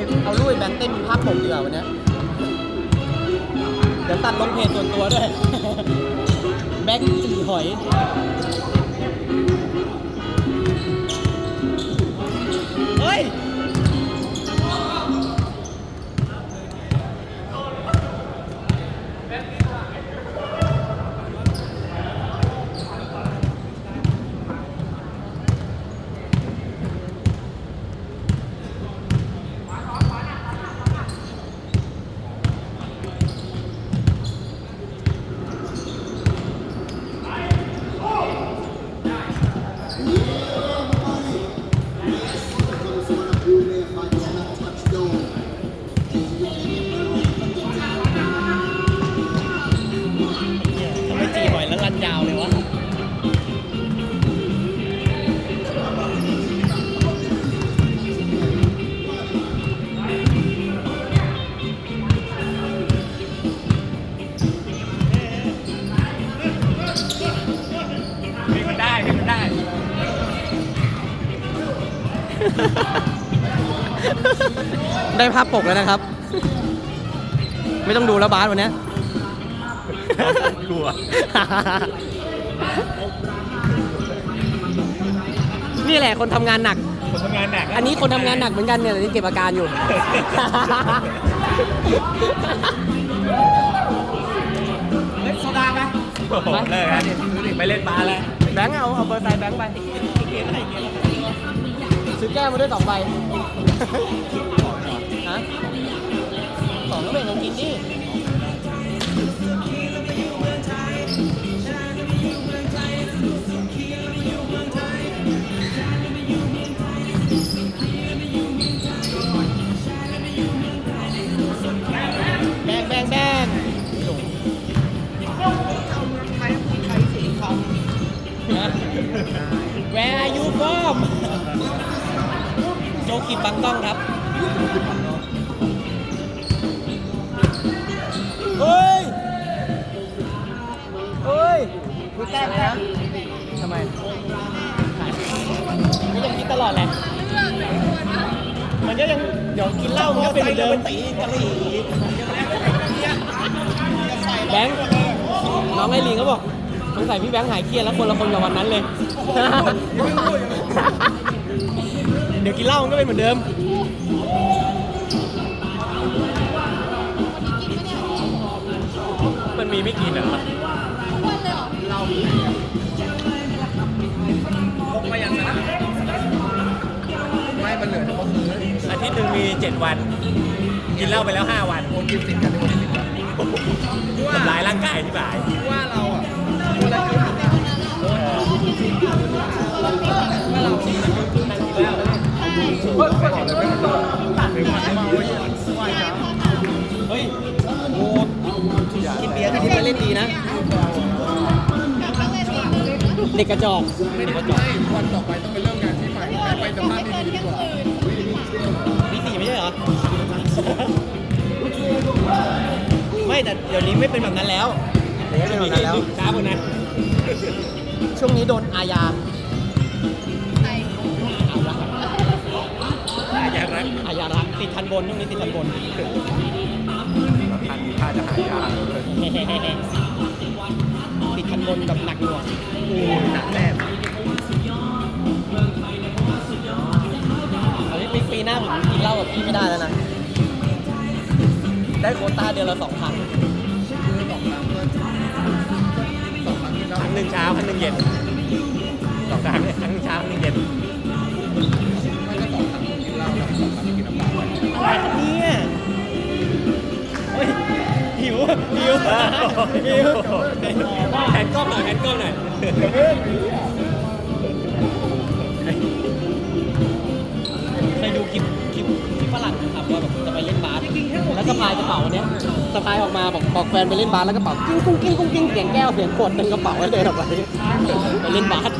ได้มีภาพผมเดีกว่าวันนี้เดี๋ยวตัดลงเพจส่วนตัวด้วย แบงค์สีหอย ได้ภาพปกแล้วนะครับ ไม่ต้องดูแล้วบาสวันเนี้ย กลัว นี่แหละคนทำงานหนัก คนทำงานหนักอันนี้คนทำงานหนักเหมือนกันเนี่ยแต่ยังเก็บอาการอยู่เฮ้ยโซดาไหมโอ้โหเลิกแล้วนี่ไปเล่นบาสแล้วแบงค์เอาเอาเบอร์ไซน์แบงค์ไปซื้อแก้วมาด้วยสองใบฮะ สองก็แบ่งกันกินดิแบงแบงแบง Where are you from โจคิดบังต้องครับ เฮ้ย เฮ้ยดูแต้มนะ ทำไมก็ยังคิดตลอดแหละ มันก็ยังเดี๋ยวกินเหล้ามันก็เป็นเหมือนเดิมตีกะหรี่แบงค์น้องไอรีนก็บอกสงสัยพี่แบงค์หายเครียดแล้วคนละคนกับวันนั้นเลย เดี๋ยวกินเหล้ามันก็เป็นเหมือนเดิมมันมีไม่กินเหรอครับ พกมาอย่างนั้นไม่มันเหลือเฉพาะคืนอาทิตย์หนึ่งมี 7 วัน กินเหล้าไปแล้ว 5 วันโอนกินติดกันในวันที่สิบวันทำลายร่างกายที่บ่าย ว่าเราอะ เด็กกระจอกไม่ได้ไม่วันต่อไปต้องไปเริ่มงานที่ใหม่ไปสภาพดีๆดีกว่ามีสี่ไม่ใช่เหรอ ไม่แต่เดี๋ยวนี้ไม่เป็นแบบนั้นแล้วเดี๋ยวนี้เป็นแบบนั้นแล้วช้ากว่านั้นช่วงนี้โดนอาญาอย่ารักอาญารักติดทันบนช่วงนี้ติดทันบนทันท่าจะหายาก ติดทันบนกับหนักหน่วงหนักแน่อันนี้ปีปีหน้าผมกินเหล้ากับพี่ไม่ได้แล้วนะ ได้โควต้าเดือนละสองพันคือสองครั้งสองครั้งที่เราครั้งหนึ่งเช้าครั้งหนึ่งเย็น หิวหิวหิวแผนกล้องหน่อยแผนกล้องหน่อยเคยดูคลิปคลิปที่ฝรั่งทำว่าแบบจะไปเล่นบาสแล้วสะพายกระเป๋าเนี้ยสะพายออกมาบอกบอกแฟนไปเล่นบาสแล้วกระเป๋ากิ้งกุ้งกิ้งกุ้งกิ้งเสียงแก้วเสียงขวดเต็มกระเป๋าแล้เดินออกไปไปเล่นบาส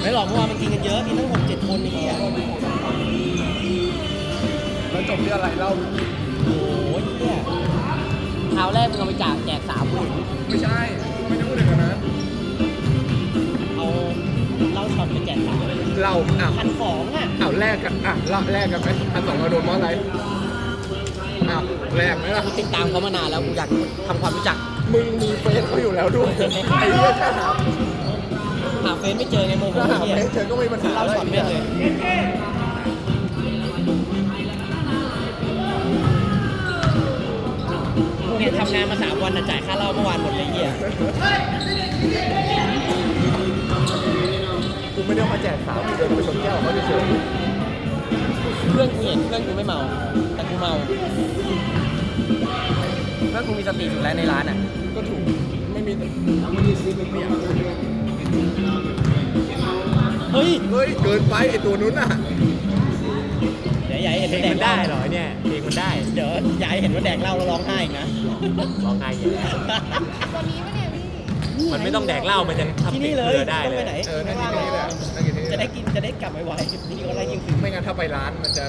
ไม่หรอกเมื่อวานมันกินกันเยอะกินตั้งหกเจ็ดคนนี่อะ แล้วจบที่อะไรเล่าโอ้ยเนี่ยคราวแรกมึงเอาไปจากแจกสามหมื่นไม่ใช่ ไม่ได้พูดถึงกันนะเอาเหล้าช็อตไปแจกสามคือเราอ้าวพันสองอะอ้าวแลกกันอะละแลกกันไหมพันสองเราโดนเพราะอะไรอ้าวแลกไหมล่ะ กูติดตามเขามานานแล้วกูอยากทำความรู้จัก มึงมีเฟซเขาอยู่แล้วด้วย ไอ้เหี้ยถ้าหาหาเฟซไม่เจอไงโมโหถ้าหาเฮียเฟซเจอก็ไม่มีปัญหาเล่าช็อตแม่งเลย ทำงานมาสามวันน่ะจ่ายค่าเหล้าเมื่อวานหมดเลยเฮียกูไม่ได้เอามาแจกสาวกูเดินไปชนแก้วเขาเฉยเพื่อนกูเห็นเพื่อนกูไม่เมา แต่กูเมาเพื่อนกูมีสติสุดแล้วในร้านอะๆก็ถูกไม่มีเฮ้ยเฮ้ย เกินไปไอ้ตัวนู้นน่ะ เดี๋ยวใหญ่เห็นเพลว่างแดมักนเหล้าได้เหรอเนี่ยเพลงมันได้เดี๋ยวใหญ่เห็นว่าแดกเหล้าแล้วร้องไห้อีกนะ ร้องไห้อยู่แล้วตัวนี้ปะเนี่ยพี่มันไม่ต้องแดกเหล้ามันยังทำที่ตินี่ดเลยเรือได้ต้องเลไปยไหนเออนั่นที่นี่แหละนั่นที่นี่จะแหได้ละกินจะได้กลับไวๆนี่เขาไล่ยิงคืนไม่งั้นถ้าไปร้านมันจะ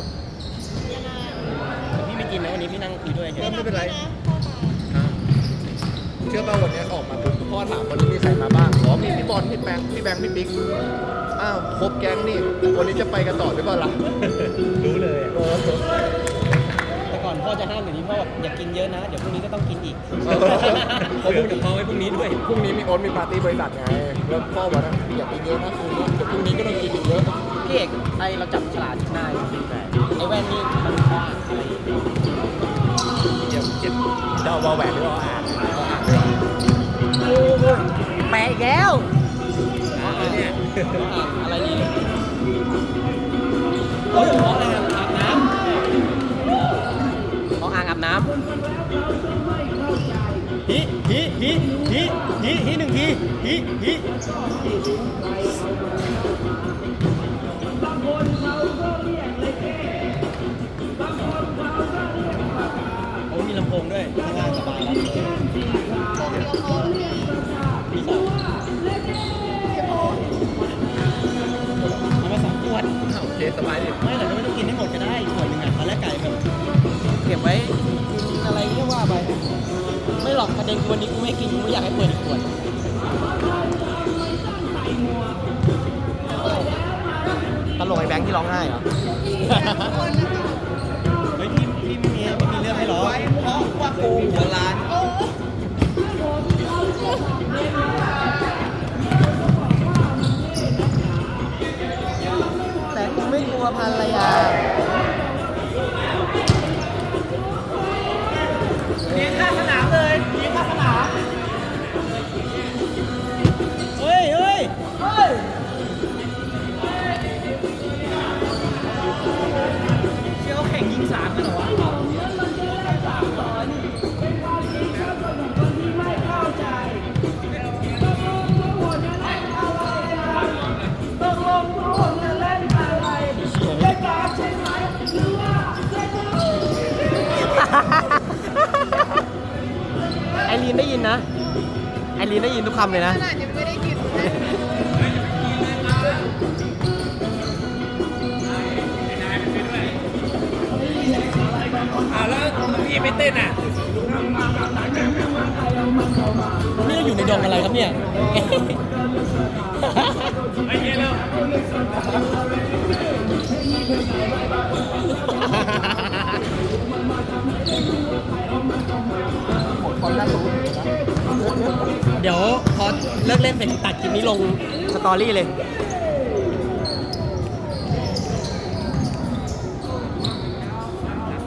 แต่พี่ไม่กินนะวันนี้พี่นั่งคุยด้วยเฉยไม่เป็นไร นะพ่อตาฮะเชื่อป่ะวันนี้ออกมาปุ๊บพ่อถามวันนี้มีใครมาบ้างอ๋อมีพี่บอลพี่แบงค์พี่แบงค์พี่บิ๊กอ้าวครบแก๊งนี่วันนี้จะไปกันต่อหรือเปล่าล่ะรู้ อนพ่อจะห้ามอย่างนี้พ่อบอกอย่ากินเยอะนะ เดี๋ยวพรุ่งนี้ก็ต้องกินอีกเออเขาพูดถึงเขาไว้พรุ่งนี้ด้วย พรุ่งนี้มีโอ๊ตมีปาร์ตี้บริษัทไงแล้วพ่อบอกนะอยากกินเยอะนะคืนนี้เดี๋ยวพรุ่งนี้ก็ต้องกินอีกเยอะพี่เอกไอเราจับฉลากนายไอแว่นนี่มันพ่ออ่านอะไรเดี๋ยวเจ็บจะเอาวอลแหวนหรือเอาอ่านเอาอ่านด้วยแปะอีกแล้วอ่านเนี่ยอ่านอะไรดีเฮ้ยหมออ่างอาบน้ำหมออ่างอาบน้ำ ฮีฮีฮีฮีฮีหนึ่งทีฮีฮีโอ้มีลำโพงด้วยข้างล่างสบายแล้วมีสอง ประเด็นคือวันนี้กูไม่กินกูไม่อยากให้เปิดอีกขวดตลกไอ้แบงค์ที่ร้องไห้เหรอ เฮ้ยพี่พี่ไม่มีไม่มีเรื่องให้ร้องเพราะว่ากูหัวร้านเออแต่กูไม่กลัวภรรยา ยินนะ ไอรีนได้ยินทุกคำเลยนะ ขนาดยังไม่ได้กินเลยอ่าแล้วพี่ไม่เต้นอะนี่เราอยู่ในดงอะไรครับเนี่ยไม่เย็นแล้วความน่ารู้ เดี๋ยวพอเลิกเล่นเสร็จตัดคลิปนี้ลงสตอรี่เลย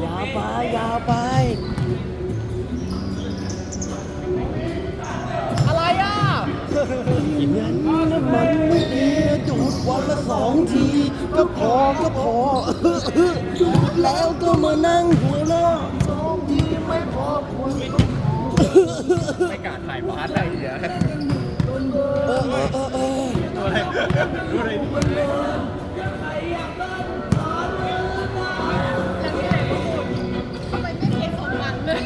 ยาวไป ยาวไป อะไรอะอย่างนั้นน้ำมันไม่ดีดูดวันละสองที ก็พอก็พอดูดแล้วก็มานั่งหัวเราะาถ่ายบาสอะไรอย่างเงี้ยเออเออเออเออตัวอะไรตัวอะไรทำไมไม่เทสของมันเลย